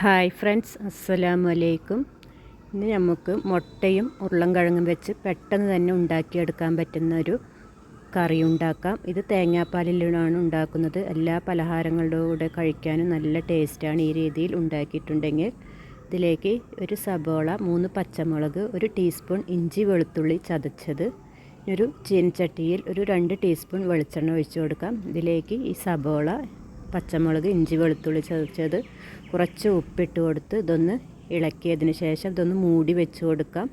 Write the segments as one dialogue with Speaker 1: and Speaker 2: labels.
Speaker 1: Hi friends അസ്സലാമു അലൈക്കും ഇന്ന് നമുക്ക് മുട്ടയും ഉരുളൻകിഴങ്ങും വെച്ച് പെട്ടെന്ന് തന്നെ ഉണ്ടാക്കിയെടുക്കാൻ പറ്റുന്ന ഒരു കറി ഉണ്ടാക്കാം. ഇത് തേങ്ങാപ്പാലിലാണ് ഉണ്ടാക്കുന്നത്. എല്ലാ പലഹാരങ്ങളുടെ കൂടെ കഴിക്കാനും നല്ല ടേസ്റ്റാണ് ഈ രീതിയിൽ ഉണ്ടാക്കിയിട്ടുണ്ടെങ്കിൽ. ഇതിലേക്ക് ഒരു സബോള മൂന്ന് പച്ചമുളക് ഒരു ടീസ്പൂൺ ഇഞ്ചി വെളുത്തുള്ളി ചതച്ചത്. ഒരു ചീനച്ചട്ടിയിൽ ഒരു രണ്ട് ടീസ്പൂൺ വെളിച്ചെണ്ണ ഒഴിച്ചു കൊടുക്കാം. ഇതിലേക്ക് ഈ സബോള പച്ചമുളക് ഇഞ്ചി വെളുത്തുള്ളി ചതച്ചത് കുറച്ച് ഉപ്പിട്ട് കൊടുത്ത് ഇതൊന്ന് ഇളക്കിയതിന് ശേഷം ഇതൊന്ന് മൂടി വെച്ച് കൊടുക്കാം.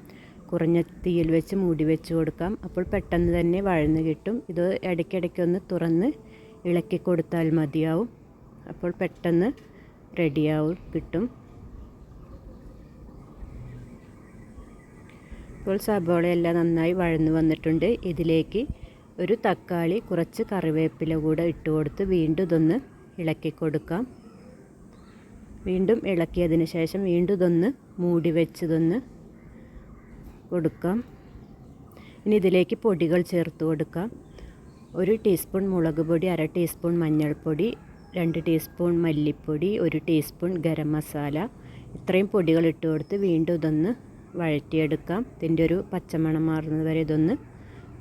Speaker 1: കുറഞ്ഞ തീയിൽ വെച്ച് മൂടി വെച്ച് കൊടുക്കാം. അപ്പോൾ പെട്ടെന്ന് തന്നെ വഴന്ന് കിട്ടും. ഇത് ഇടയ്ക്കിടയ്ക്കൊന്ന് തുറന്ന് ഇളക്കി കൊടുത്താൽ മതിയാവും. അപ്പോൾ പെട്ടെന്ന് റെഡിയാവും കിട്ടും. ഇപ്പോൾ സബോളയെല്ലാം നന്നായി വഴന്നു വന്നിട്ടുണ്ട്. ഇതിലേക്ക് ഒരു തക്കാളി കുറച്ച് കറിവേപ്പില കൂടെ ഇട്ട് കൊടുത്ത് വീണ്ടും ഇതൊന്ന് ഇളക്കി കൊടുക്കാം. വീണ്ടും ഇളക്കിയതിന് ശേഷം വീണ്ടും ഇതൊന്ന് മൂടി വെച്ചതൊന്ന് കൊടുക്കാം. ഇനി ഇതിലേക്ക് പൊടികൾ ചേർത്ത് കൊടുക്കാം. ഒരു ടീസ്പൂൺ മുളക് പൊടി അര ടീസ്പൂൺ മഞ്ഞൾപ്പൊടി രണ്ട് ടീസ്പൂൺ മല്ലിപ്പൊടി ഒരു ടീസ്പൂൺ ഗരം മസാല. ഇത്രയും പൊടികൾ ഇട്ട് കൊടുത്ത് വീണ്ടും ഇതൊന്ന് വഴറ്റിയെടുക്കാം. ഇതിന്റെ ഒരു പച്ചമണം മാറുന്നത് വരെ ഇതൊന്ന്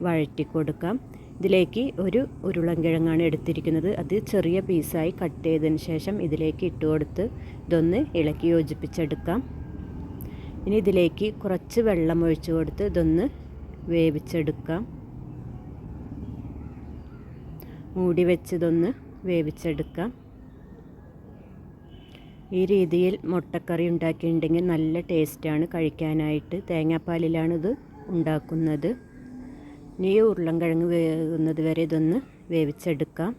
Speaker 1: വഴറ്റി കൊടുക്കാം. ഇതിലേക്ക് ഒരു ഉരുളൻകിഴങ്ങാണ് എടുത്തിരിക്കുന്നത്. അത് ചെറിയ പീസായി കട്ട് ചെയ്തതിന് ശേഷം ഇതിലേക്ക് ഇട്ട് കൊടുത്ത് ഇതൊന്ന് ഇളക്കി യോജിപ്പിച്ചെടുക്കാം. ഇനി ഇതിലേക്ക് കുറച്ച് വെള്ളം ഒഴിച്ചു കൊടുത്ത് ഇതൊന്ന് വേവിച്ചെടുക്കാം. മൂടി വെച്ച് ഇതൊന്ന് വേവിച്ചെടുക്കാം. ഈ രീതിയിൽ മുട്ടക്കറി ഉണ്ടാക്കിയിട്ടുണ്ടെങ്കിൽ നല്ല ടേസ്റ്റാണ് കഴിക്കാനായിട്ട് തേങ്ങാപ്പാലിലാണിത് ഉണ്ടാക്കുന്നത്. ഇനി ഉരുളൻകിഴങ്ങ് വേകുന്നത് വരെ ഇതൊന്ന് വേവിച്ചെടുക്കാം.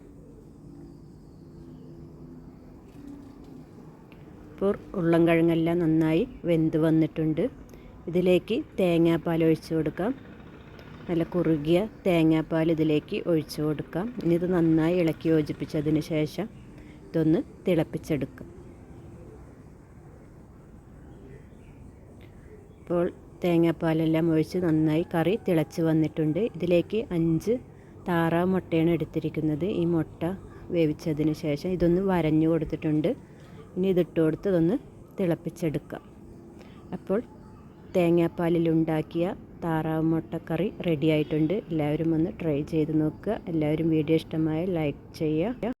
Speaker 1: ഇപ്പോൾ ഉരുളൻകിഴങ്ങെല്ലാം നന്നായി വെന്ത് വന്നിട്ടുണ്ട്. ഇതിലേക്ക് തേങ്ങാപ്പാൽ ഒഴിച്ചു കൊടുക്കാം. നല്ല കുറുകിയ തേങ്ങാപ്പാൽ ഇതിലേക്ക് ഒഴിച്ചു കൊടുക്കാം. ഇനി ഇത് നന്നായി ഇളക്കി യോജിപ്പിച്ചതിന് ശേഷം ഇതൊന്ന് തിളപ്പിച്ചെടുക്കാം. ഇപ്പോൾ തേങ്ങാപ്പാലെല്ലാം ഒഴിച്ച് നന്നായി കറി തിളച്ച് വന്നിട്ടുണ്ട്. ഇതിലേക്ക് അഞ്ച് താറാവ് മുട്ടയാണ് എടുത്തിരിക്കുന്നത്. ഈ മുട്ട വേവിച്ചതിന് ശേഷം ഇതൊന്ന് വരഞ്ഞു കൊടുത്തിട്ടുണ്ട്. ഇനി ഇതിട്ട് കൊടുത്ത് ഇതൊന്ന് തിളപ്പിച്ചെടുക്കാം. അപ്പോൾ തേങ്ങാപ്പാലിൽ ഉണ്ടാക്കിയ താറാവ് മുട്ടക്കറി റെഡി ആയിട്ടുണ്ട്. എല്ലാവരും ഒന്ന് ട്രൈ ചെയ്ത് നോക്കുക. എല്ലാവരും വീഡിയോ ഇഷ്ടമായ ലൈക്ക് ചെയ്യുക.